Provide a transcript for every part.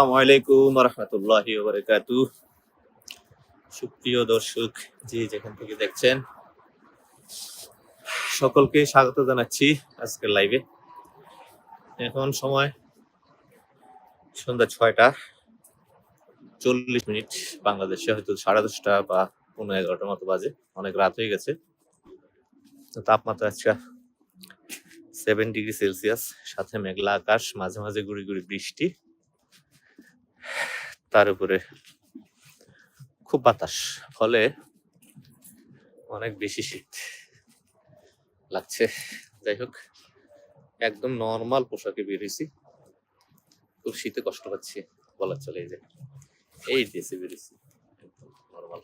আসসালামু আলাইকুম রহমতুল্লাহি বারাকাতু সুপ্রিয় দর্শক, যে যেখান থেকে দেখছেন, সকলকে স্বাগত জানাচ্ছি আজকের লাইভে এখন সময় সন্ধ্যা ছয়টা চল্লিশ মিনিট, বাংলাদেশে হয়তো সাড়ে দশটা বা পনেরো এগারোটার মতো বাজে, অনেক রাত হয়ে গেছে। তাপমাত্রা আজকে সেভেন ডিগ্রি সেলসিয়াস সাথে মেঘলা আকাশ, মাঝে মাঝে গুড়ি গুড়ি বৃষ্টি। তার উপরে। খুব বাতাস, ফলে অনেক বেশি শীত লাগছে। যাই হোক, একদম নর্মাল পোশাকে বেরিয়েছি খুব শীতে কষ্ট পাচ্ছি, বলার চলে যে। এই ড্রেসে বেরিয়েছি একদম নর্মাল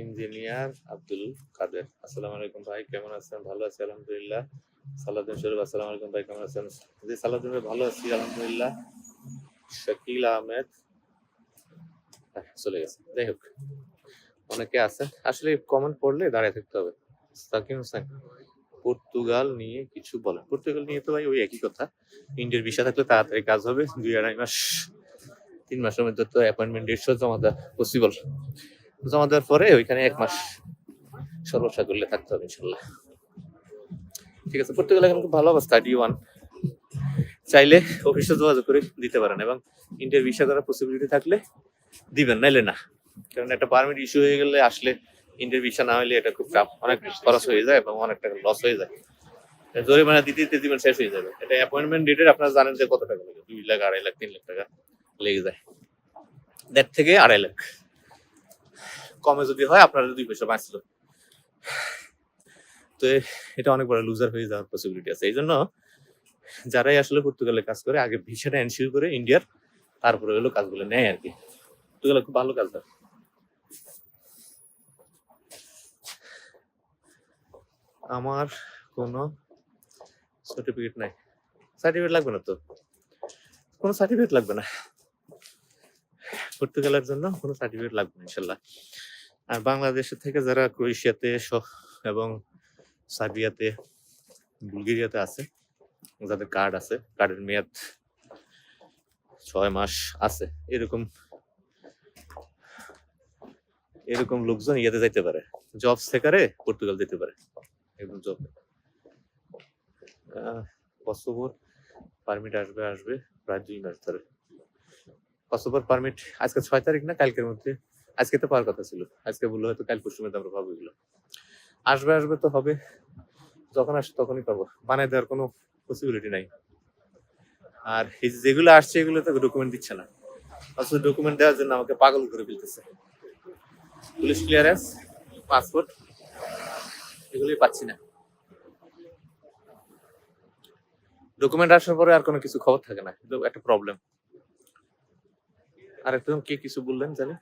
ইঞ্জিনিয়ার আব্দুল কাদের। আসসালামু আলাইকুম ভাই, কেমন আছেন? ভালো আছি, আলহামদুলিল্লাহ। সালাউদ্দিন শরীফ, আসসালামু আলাইকুম ভাই, কেমন আছেন? জি, সালাউদ্দিন ভাই, ভালো আছি, আলহামদুলিল্লাহ। শাকিল আহমেদ চলে গেছে। যাই হোক, অনেকে আছেন। আসলে কমেন্ট পড়লে দাঁড়িয়ে থাকতে হবে। সাকিব হোসেন, পর্তুগাল নিয়ে কিছু বলেন। পর্তুগাল নিয়ে তো ভাই ওই একই কথা। ইন্ডিয়ার ভিসা থাকলে তাড়াতাড়ি কাজ হবে, দুই আড়াই মাস, তিন মাসের মধ্যে তো অ্যাপয়েন্টমেন্ট ডেট জমা দেওয়া পসিবল জমা দেওয়ার পরে ওইখানে এক মাস সর্বসা করলে থাকতে হবে, ইনশাল্লাহ। ঠিক আছে পর্তুগাল এখন খুব ভালো অবস্থা ডি ওয়ান চাইলে অফিসে যোগাযোগ করে দিতে পারেন এবং ইন্টার ভিসা করার পসিবিলিটি থাকলে দিবেন, নাইলে না। কারণ একটা পারমিট ইস্যু হয়ে গেলে আসলে ইন্টার ভিসা না হলে এটা খুব টাফ অনেক খরচ হয়ে যায় এবং অনেক টাকা লস হয়ে যায়। জরিমানা দিতে দিতে দিবেন, শেষ হয়ে যাবে। এটা অ্যাপয়েন্টমেন্ট ডেটের আপনারা জানেন যে কত টাকা লাগে? দুই লাখ, আড়াই লাখ, তিন লাখ টাকা লেগে যায়। দেড় থেকে আড়াই লাখ। কমে যদি হয়, আপনার দুই পয়সা বাঁচলো। তো এটা অনেক বড় লুজার হয়ে যাওয়ার পসিবিলিটি আছে। এই জন্য যারাই আসলে পর্তুগালে কাজ করে, আগে ভিসাটা এনশিওর করে ইন্ডিয়ার, তারপরে হলো কাজগুলো নেয় আর কি পর্তুগালে খুব ভালো কাজ হয়। আমার কোনো সার্টিফিকেট নাই। সার্টিফিকেট লাগবে না তো? কোনো সার্টিফিকেট লাগবে না। পর্তুগালের জন্য কোনো সার্টিফিকেট লাগবে না, ইনশাল্লাহ। আর বাংলাদেশের থেকে যারা ক্রোয়েশিয়াতে এবং সার্বিয়াতে বুলগেরিয়াতে আছে। যাদের কার্ড আছে। কার্ডের মেয়াদ ছয় মাস আছে। এরকম এরকম লোকজন ইয়েতে যাইতে পারে। জব সেকারে পর্তুগাল যেতে পারে। একদম জব। কসোভোর পারমিট আসবে আসবে প্রায় দুই মাস ধরে। কসোভোর পারমিট আজকে ছয় তারিখ না, কালকের মধ্যে। আজকে তো পাওয়ার কথা ছিল। আজকে বলল হয়তো কাল পরশু মধ্যে আমরা পাবো এগুলো। আসবে আসবে তো হবে। যখন আসে তখনই পাবো। বানায় দেওয়ার কোনো পসিবিলিটি নাই। আর এই যেগুলো আসছে এগুলো তো ডকুমেন্ট দিচ্ছে না। অথচ ডকুমেন্ট দেওয়ার জন্য আমাকে পাগল করে ফেলতেছে। পুলিশ ক্লিয়ারেন্স পাসপোর্ট এগুলোই পাচ্ছি না। ডকুমেন্ট আসার পরে আর কোনো কিছু খবর থাকে না। এটা একটা প্রবলেম আর একদম কে কিছু বললেন জানি?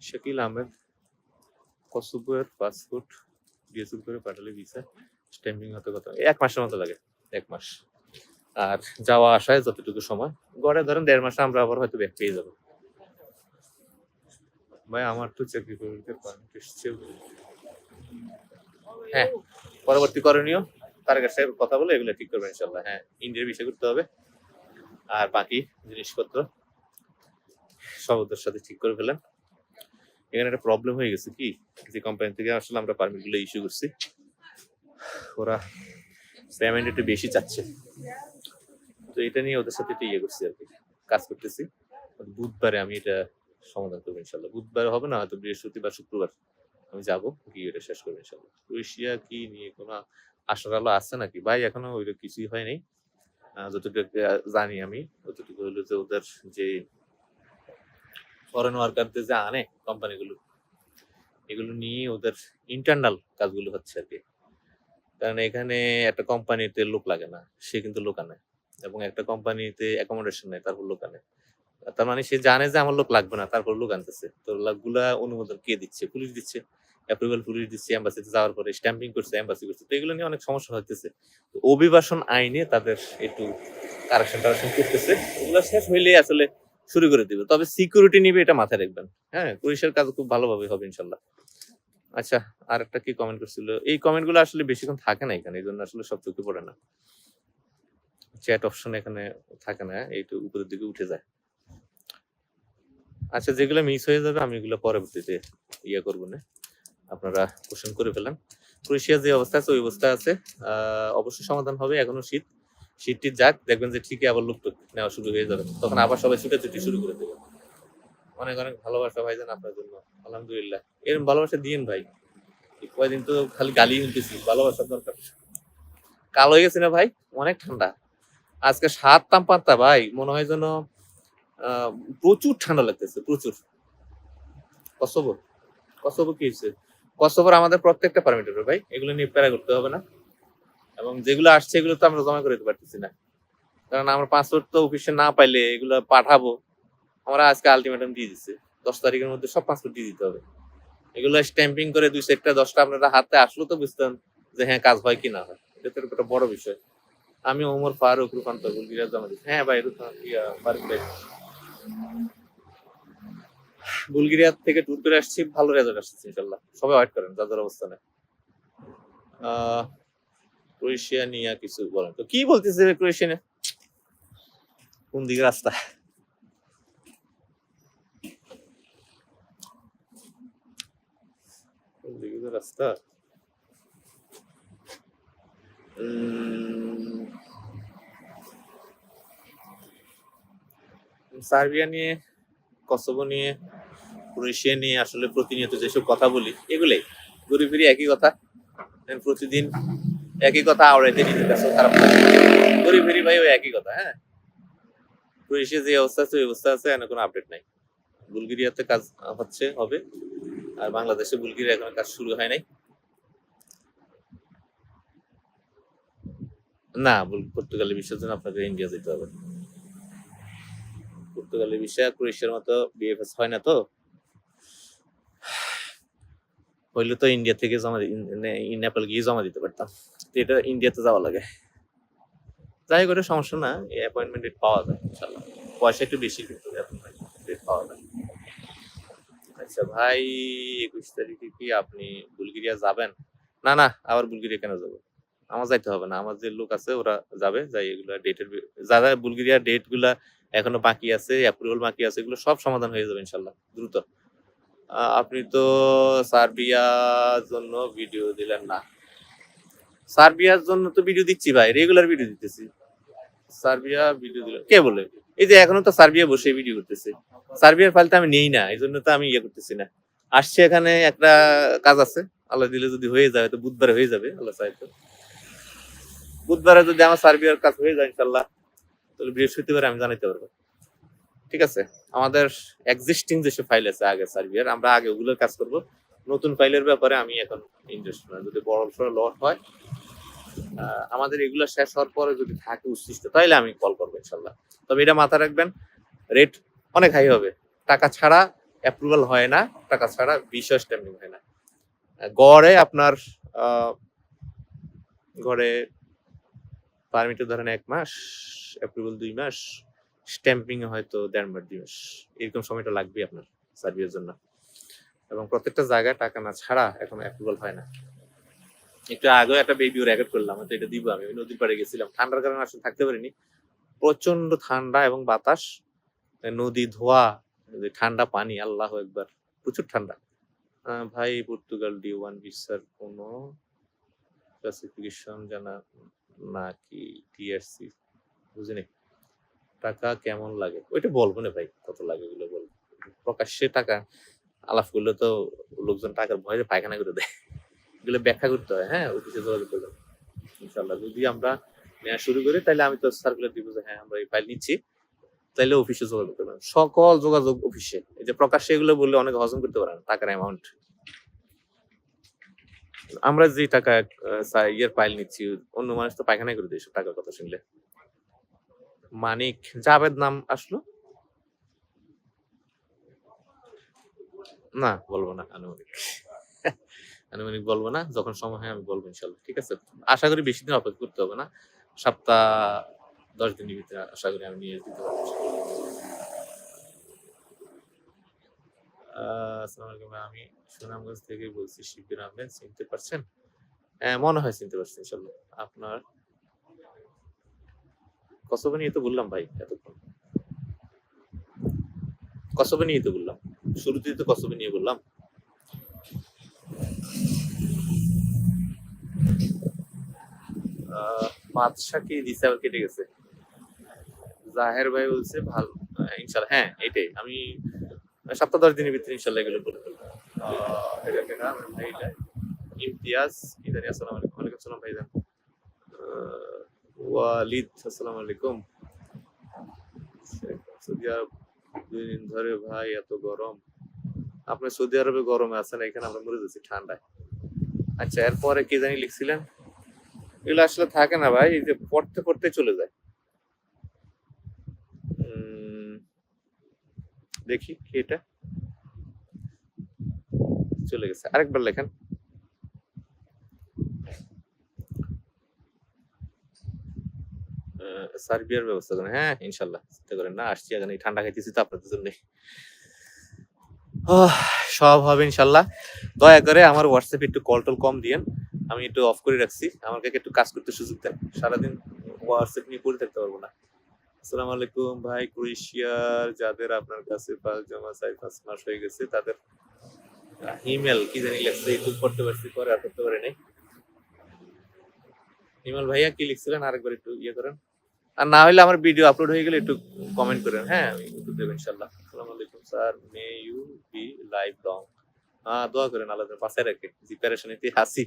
শাকিল আহমেদ। কসুবের পাসপোর্ট ডিএসএল করে পাঠালে ভিসা স্ট্যাম্পিং হতে কত? এক মাসের মতো লাগে, এক মাস। আর যাওয়া আসায় যতটুকু সময়, গড়ে ধরেন দেড় মাসে আমরা আবার হয়তো ব্যাক পেয়ে যাব। ভাই, আমার তো চাকরি করতে পারমিট এসছে হ্যাঁ পরবর্তী করণীয় তার কাছে কথা বলে এগুলো ঠিক করবেন ইনশাল্লাহ হ্যাঁ ইন্ডিয়ার বিষয় করতে হবে। আর বাকি জিনিসপত্র সব ওদের সাথে ঠিক করে ফেলেন। এখানে একটা প্রবলেম হয়ে গেছে কি? যে কোম্পানি থেকে আসলে আমরা পারমিটগুলো ইস্যু করছি। ওরা পেমেন্ট একটু বেশি চাচ্ছে। তো এটা নিয়ে ওদের সাথে একটু ইয়ে করছি আর কি, কাজ করতেছি। বুধবারে আমি এটা সমাধান করব ইনশাল্লাহ। বুধবার হবে না, হয়তো বৃহস্পতিবার, শুক্রবার আমি যাব, গিয়ে এটা শেষ করব ইনশাল্লাহ। ক্রোয়েশিয়া কি নিয়ে কোনো আশার আলো আছে নাকি? ভাই, এখনও ওইটা কিছুই হয়নি। যতটুকু জানি আমি ততটুকু হলো যে ওদের যে ফরেন ওয়ার্কারদের যে আনে কোম্পানিগুলো এগুলো নিয়ে ওদের ইন্টারনাল কাজগুলো হচ্ছে আর কি। কারণ এখানে একটা কোম্পানিতে লোক লাগে না, সে কিন্তু লোক আনে এবং একটা কোম্পানিতে অ্যাকোমোডেশন নেয়, তারপর লোক আনে। তার মানে সে জানে যে আমার লোক লাগবে না, তারপর লোক আনতেছে। তো লোকগুলা অনুমোদন কে দিচ্ছে? পুলিশ দিচ্ছে অ্যাপ্রুভাল পুলিশ দিচ্ছে এম্বাসিতে যাওয়ার পরে স্ট্যাম্পিং করছে এম্বাসি করছে। তো এগুলো নিয়ে অনেক সমস্যা তো অভিবাসন আইনে তাদের একটু কারেকশন টারেকশন করতেছে। ওগুলো শেষ হইলে আসলে শুরু করে দিবে। তবে সিকিউরিটি নিবে এটা মাথায় রাখবেন। হ্যাঁ পুলিশের কাজ খুব ভালোভাবে হবে ইনশাল্লাহ। আচ্ছা আর একটা কি কমেন্ট করছিল? এই কমেন্টগুলো আসলে বেশিক্ষণ থাকে না এখানে, এই জন্য আসলে সব চোখে পড়ে না। চ্যাট অপশন এখানে থাকে না, এইটু উপরের দিকে উঠে যায়। আচ্ছা যেগুলো মিস হয়ে যাবে আমি এগুলো পরবর্তীতে ইয়ে করব না। আপনারা কোশ্চেন করে ফেলেন। ক্রোয়েশিয়া যে অবস্থা আছে, ওই অবস্থা আছে। অবশ্যই সমাধান হবে, এখনও শীত। শীতটি যাক, দেখবেন যে ঠিকই আবার লুপ্ত নেওয়া শুরু হয়ে যাবে। তখন আবার সবাই ছুটে ছুটি শুরু করে দেবে। অনেক অনেক ভালোবাসা ভাইজান আপনার জন্য, আলহামদুলিল্লাহ। এরকম ভালোবাসা দিয়েন ভাই। এই কয়দিন তো খালি গালি শুনতেছি, ভালোবাসার দরকার। কাল হয়ে গেছে না ভাই? অনেক ঠান্ডা। আজকে সাত তাপমাত্রা ভাই, মনে হয় যেন প্রচুর ঠান্ডা লাগতেছে, প্রচুর। কসবো কসবো কি হয়েছে? কসবর আমাদের প্রত্যেকটা পারমিটার ভাই, এগুলো নিয়ে প্যারা করতে হবে না। এবং যেগুলো আসছে এগুলো তো আমরা জমা করে দিতে পারতেছি না। কারণ আমার পাসপোর্ট তো অফিসে না পাইলে এগুলো পাঠাবো। আমরা আজকে আলটিমেটাম দিয়ে দিচ্ছে দশ তারিখের মধ্যে সব পাসপোর্ট দিয়ে দিতে হবে। এগুলো স্ট্যাম্পিং করে দুই সেক্টর দশটা আপনারা হাতে আসলো তো বুঝতেন যে হ্যাঁ কাজ হয় কি না হয়। এটা তো একটা বড় বিষয়। আমি ওমর ফারুক রূপান্তর বুলগিরা জমা দিচ্ছি হ্যাঁ ভাই ইয়া, ফারুক ভাই। বুলগেরিয়া থেকে ট্যুর করে আসছি ভালো রেজাল্ট আসছে ইনশাল্লাহ। সবাই ওয়েট করেন যাদের অবস্থানে আহ, ক্রোয়েশিয়া নিয়ে কিছু বলেন। তো কি বলতেছে ক্রোয়েশিয়া? কোন দিকে রাস্তা? কোন দিকে রাস্তা? সার্বিয়া নিয়ে, কসোভো নিয়ে, ক্রোয়েশিয়া নিয়ে আসলে প্রতিনিয়ত যেসব কথা বলি, এগুলোই। ঘুরে ফিরে একই কথা। প্রতিদিন একই কথা আওড়াইতে নিজের কাছে খারাপ ভাই ওই একই কথা হ্যাঁ? যে অবস্থা আছে, ওই অবস্থা আছে এখনও কোনো আপডেট নাই। বুলগেরিয়াতে কাজ হচ্ছে, হবে। আর বাংলাদেশে বুলগেরিয়া এখনও কাজ শুরু হয় নাই। না পর্তুগালের বিশ্বের জন্য আপনাকে ইন্ডিয়া যেতে হবে। পর্তুগালের বিষয়ে ক্রোয়েশিয়ার মতো বিএফএস হয় না তো? হইলে তো ইন্ডিয়া থেকে জমা নেপাল গিয়ে জমা দিতে পারতাম। এটা ইন্ডিয়াতে যাওয়া লাগে। যাই করে সমস্যা না, এই অ্যাপয়েন্টমেন্ট ডেট পাওয়া যায় ইনশাল্লাহ পয়সা একটু বেশি কিন্তু ডেট পাওয়া যায়। আচ্ছা ভাই, একুশ তারিখে কি আপনি বুলগেরিয়া যাবেন? না না, আবার বুলগেরিয়া কেন যাব? আমার যাইতে হবে না, আমার যে লোক আছে, ওরা যাবে, যাই এগুলা ডেটের যারা বুলগেরিয়া ডেটগুলা এখনও বাকি আছে অ্যাপ্রুভাল বাকি আছে, এগুলো সব সমাধান হয়ে যাবে ইনশাল্লাহ দ্রুত। আপনি তো সার্বিয়ার জন্য ভিডিও দিলেন না। সার্বিয়ার জন্য তো ভিডিও দিচ্ছি ভাই রেগুলার ভিডিও দিতেছি। সার্বিয়া ভিডিও দিলেন কে বলে এই যে এখনও তো সার্বিয়া বসে ভিডিও করতেছে। সার্বিয়ার ফাইল তো আমি নেই না এই জন্য তো আমি ইয়ে করতেছি না। আসছে এখানে একটা কাজ আছে, আল্লাহ দিলে যদি হয়ে যায়, তো বুধবারে হয়ে যাবে, আল্লাহ চাইতো বুধবারে যদি আমার সার্বিয়ার কাজ হয়ে যায় ইনশাল্লাহ তাহলে বৃহস্পতিবার আমি জানাইতে পারব। ঠিক আছে? আমাদের এক্সিস্টিং যেসব ফাইল আছে আগে সার্বিয়ার, আমরা আগে ওগুলোর কাজ করব। নতুন ফাইলের ব্যাপারে আমি এখন ইন্টারেস্ট না। যদি বড় সড়ো লট হয় আমাদের এগুলো শেষ হওয়ার পরে যদি থাকে উচ্ছিষ্ট, তাইলে আমি কল করব ইনশাল্লাহ। তবে এটা মাথা রাখবেন রেট অনেক হাই হবে। টাকা ছাড়া অ্যাপ্রুভাল হয় না, টাকা ছাড়া বিষয় স্ট্যাম্পিং হয় না। গড়ে আপনার গড়ে পারমিটে ধরেন এক মাস অ্যাপ্রুভাল দুই মাস স্ট্যাম্পিং হয়তো দেড় মাস, দুই মাস, এরকম সময়টা লাগবে আপনার সার্ভিসের জন্য। এবং প্রত্যেকটা জায়গায় টাকা না ছাড়া এখন অ্যাপ্রুভাল হয় না। একটু আগেও একটা বেবি রেকর্ড করলাম তো এটা দিব আমি নদীর পাড়ে গেছিলাম। ঠান্ডার কারণে আসলে থাকতে পারিনি। প্রচণ্ড ঠান্ডা এবং বাতাস নদী ধোয়া ঠান্ডা পানি, আল্লাহ একবার প্রচুর ঠান্ডা। ভাই, পর্তুগাল ডি ওয়ান ভিসার কোনো ক্লাসিফিকেশন জানা নাকি টিআরসি বুঝিনি। টাকা কেমন লাগে? ওইটা বলব না ভাই, কত লাগে ওগুলো বলব। প্রকাশ্যে টাকা আলাপ করলে তো লোকজন টাকার ভয়ে পায়খানা করে দেয়। এগুলো ব্যাখ্যা করতে হয় হ্যাঁ? অফিসে যোগাযোগ করবেন ইনশাল্লাহ যদি আমরা নেওয়া শুরু করি, তাহলে আমি তো সার্কুলার দিব যে হ্যাঁ আমরা এই ফাইল নিচ্ছি। তাইলে অফিসে যোগাযোগ করবেন। সকল যোগাযোগ অফিসে এই যে প্রকাশ্যে এগুলো বললে অনেক হজম করতে পারেন টাকার অ্যামাউন্ট আমরা যে টাকা ইয়ের ফাইল নিচ্ছি, অন্য মানুষ তো পায়খানায় করে দেয় এসব টাকার কথা শুনলে। মানিক জাভেদ নাম আসলো? না, বলব না, আনুমানিক। আনুমানিক বলব না, যখন সময় হয় আমি বলব ইনশাল্লাহ, ঠিক আছে? আশা করি বেশি দিন অপেক্ষা করতে হবে না। সপ্তাহ দশ দিনের ভিতরে আশা করি আমি নিয়ে দিতে পারব। আসসালামু আলাইকুম আমি সুনামগঞ্জ থেকে বলছি শিবির আহমেদ, চিনতে পারছেন? হ্যাঁ মনে হয় চিনতে পারছি ইনশাল্লাহ। আপনার কসবে নিয়ে তো বললাম ভাই, এতক্ষণ। কসবে নিয়ে তো বললাম। শুরুতেই তো কসবে নিয়ে বললাম। বাদশা কেটে গেছে? জাহের ভাই বলছে, ভালো হ্যাঁ এটাই। আমি সপ্তাহ দশ দিনের ভিতরে ইনশাল্লাহ এগুলো করে ফেলব। ইমতিয়াজ, ইদানি আলাইকুম, ওয়ালাইকুম আসসালাম ওয়ালিদ, আসসালামু আলাইকুম। সৌদি আরব দুই দিন ধরে ভাই, এত গরম। আপনি সৌদি আরবে গরমে আছেন, এখানে আমরা মরে যাচ্ছি ঠান্ডায়। আচ্ছা এরপরে কি জানি লিখছিলেন? এগুলো আসলে থাকে না ভাই, এই যে পড়তে পড়তে চলে যায়। দেখি কি এটা। চলে গেছে। আরেকবার লেখেন। সার্বিয়ার ব্যবস্থা করেন। হ্যাঁ ইনশাল্লাহ, চিন্তা করেন না, আসছি এখানে ঠান্ডা খাইতেছি তো আপনাদের জন্য। সব হবে ইনশাল্লাহ। দয়া করে আমার হোয়াটসঅ্যাপে একটু কল টল কম দিয়েন, আমি একটু অফ করে রাখছি। আমাকে একটু কাজ করতে সুযোগ দেন। সারাদিন হোয়াটসঅ্যাপ নিয়ে পড়ে থাকতে পারব না। আসসালামু আলাইকুম ভাই, ক্রোয়েশিয়ার, যাদের আপনার কাছে পাঁচ জমা চাই, পাঁচ মাস হয়ে গেছে, তাদের ইমেল কি জানি লেখছে একটু পড়তে পারছি, পরে আর করতে পারি নাই। ইমেল ভাইয়া কি লিখছিলেন? আরেকবার একটু ইয়ে করেন। আর না হলে আমার ভিডিও আপলোড হয়ে গেলে একটু কমেন্ট করেন হ্যাঁ আমি উত্তর দেবো ইনশাল্লাহ। আসসালামু আলাইকুম, sir. May you be live long হ্যাঁ দোয়া করেন যেন পাশে রাখে। জি প্যারেশানিতে হাসি।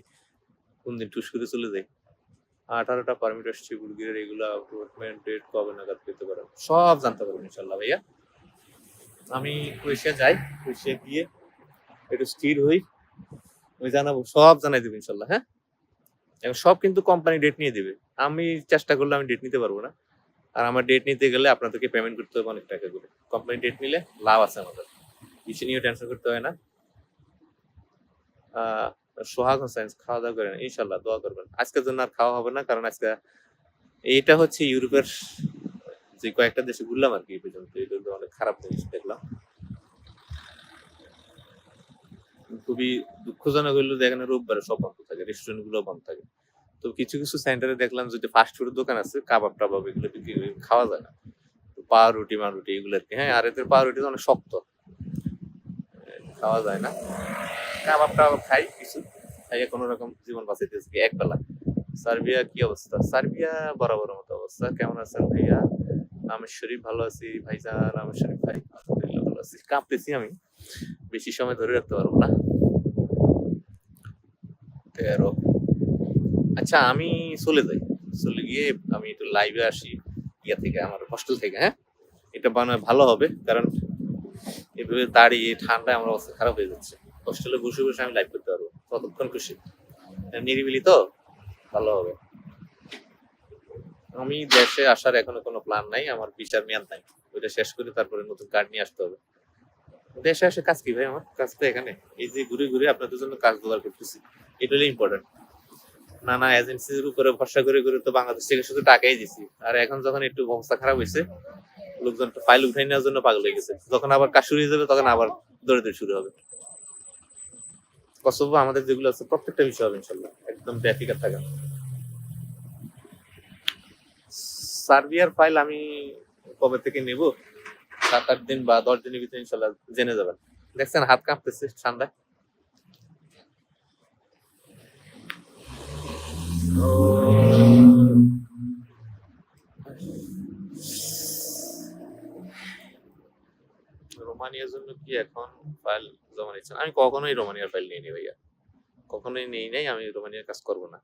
কোন দিন টুস করে চলে যায় আঠারোটা পারমিট আসছে বুলগিরের এগুলো অ্যাপয়েন্টমেন্ট ডেট কবে নাগাদ পেতে পারেন? সব জানতে পারবেন ইনশাল্লাহ, ভাইয়া। আমি ক্রোয়েশিয়া যাই ক্রোয়েশিয়া গিয়ে একটু স্থির হই। আমি জানাব, সব জানাই দেবো ইনশাল্লাহ হ্যাঁ? এবং সব কিন্তু কোম্পানি ডেট নিয়ে দিবে। আমি চেষ্টা করলে আমি ডেট নিতে পারব না। আর আমার ডেট নিতে গেলে আপনাদেরকে পেমেন্ট করতে হবে অনেক টাকা করে কোম্পানি ডেট নিলে লাভ আছে আমাদের। কিছু নিয়েও টেনশন করতে হয় না। সোহাগ হোসেন, খাওয়া দাওয়া করেন ইনশাল্লাহ দোয়া করবেন। আজকের জন্য আর খাওয়া হবে না, কারণ আজকে এইটা হচ্ছে ইউরোপের যে কয়েকটা দেশে ঘুরলাম আর কি পর্যন্ত। এটা তো অনেক খারাপ জিনিস দেখলাম। খুবই দুঃখজনক হইল যে এখানে রোববারে সব বন্ধ থাকে রেস্টুরেন্টগুলো বন্ধ থাকে। তো কিছু কিছু সেন্টারে দেখলাম যদি ফাস্ট ফুডের দোকান আছে, কাবাব টাবাব এগুলো বিক্রি খাওয়া যায় না। পাউরুটি রুটি মা রুটি এগুলো আর কি। হ্যাঁ আর এদের পাউরুটি রুটি অনেক শক্ত। খাওয়া যায় না। কাবাব টাবাব খাই কিছু। খাইয়ে কোনো রকম জীবন এক বেলা সার্বিয়া কি অবস্থা? সার্বিয়া বরাবর মতো অবস্থা। কেমন আছেন ভাইয়া? আমি শরীফ ভালো আছি। ভাইজান আমি শরীফ ভাই ভালো আছি। কাঁপতেছি আমি। বেশি সময় ধরে রাখতে পারব না। তেরো। আচ্ছা আমি চলে যাই। চলে গিয়ে আমি একটু লাইভে আসি, ইয়া থেকে, আমার হস্টেল থেকে হ্যাঁ? এটা বানায় ভালো হবে, কারণ এভাবে দাঁড়িয়ে, ঠান্ডায় আমার অবস্থা খারাপ হয়ে যাচ্ছে। হস্টেলে বসে বসে আমি লাইভ করতে পারব, ততক্ষণ খুশি। নিরিবিলি তো? ভালো হবে। আমি দেশে আসার এখনও কোনো প্ল্যান নাই, আমার বিচার মেয়াদ নাই। ওইটা শেষ করে তারপরে নতুন কার্ড নিয়ে আসতে হবে। দেশে আসে কাজ কি ভাই আমার? কাজ তো এখানে। এই যে ঘুরে ঘুরে আপনাদের জন্য কাজ জোগাড় করতেছি। এটা হলো ইম্পর্টেন্ট নানা এজেন্সির উপরে ভরসা করে করে তো বাংলাদেশ থেকে শুধু টাকাই দিছি। আর এখন যখন একটু অবস্থা খারাপ হয়েছে, লোকজন ফাইল উঠাই নেওয়ার জন্য পাগল হয়ে গেছে। যখন আবার কাজ শুরু হয়ে যাবে, তখন আবার দৌড়ে দৌড়ে শুরু হবে। কসব আমাদের যেগুলো আছে, প্রত্যেকটা বিষয় হবে ইনশাল্লাহ। একদম বেফিকার থাকা। সার্বিয়ার ফাইল আমি কবে থেকে নেব? সাত আট দিন বা দশ দিনের ভিতরে ইনশাল্লাহ জেনে যাবেন। দেখছেন হাত কাঁপতেছে ঠান্ডায়। রোমানিয়ার জন্য কি এখন ফাইল জমা নিচ্ছেন আমি কখনোই রোমানিয়ার ফাইল নিয়ে নি ভাইয়া। কখনোই নেই নাই, আমি রোমানিয়ার কাজ করব না।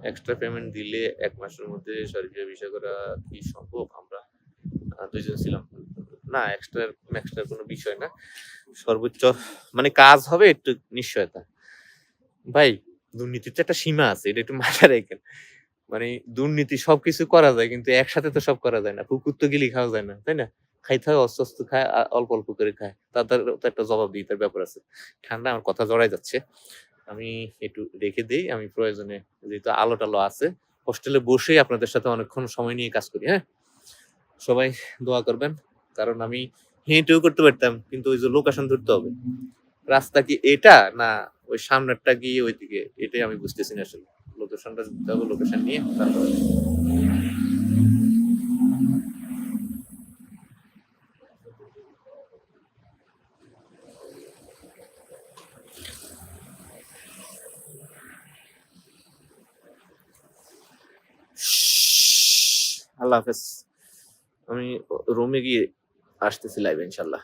এক্সট্রা পেমেন্ট দিলে এক মাসের মধ্যে সার্বিয়া বিষয় করা কি সম্ভব? আমরা দুইজন ছিলাম। না এক্সট্রা এক্সট্রা কোনো বিষয় না। সর্বোচ্চ মানে কাজ হবে একটু নিশ্চয়তা। ভাই দুর্নীতির তো একটা সীমা আছে, এটা একটু মাথায় রাখেন। মানে দুর্নীতি সবকিছু করা যায়, কিন্তু একসাথে তো সব করা যায় না। কুকুর তো গিলি খাওয়া যায় না, তাই না? খাইতে হয়, অস্ত খায় অল্প অল্প করে খায়। তাদের তো একটা জবাব দিই তার ব্যাপার আছে। ঠান্ডা, আমার কথা জড়াই যাচ্ছে। আমি একটু রেখে দিই, আমি প্রয়োজনে যেহেতু আলো টালো আছে, হোস্টেলে বসেই আপনাদের সাথে অনেকক্ষণ সময় নিয়ে কাজ করি হ্যাঁ? সবাই দোয়া করবেন, কারণ আমি হেঁটেও করতে পারতাম, কিন্তু ওই যে লোকেশন ধরতে হবে। রাস্তা কি এটা? না, ওই সামনেরটা গিয়ে ওইদিকে? এটাই আমি বুঝতেছি না আসলে। লোকেশনটা দিতে হবে লোকেশন নিয়ে, তারপরে। আল্লাহ হাফেজ। আমি রুমে গিয়ে আসতেছি লাইভ ইনশাল্লাহ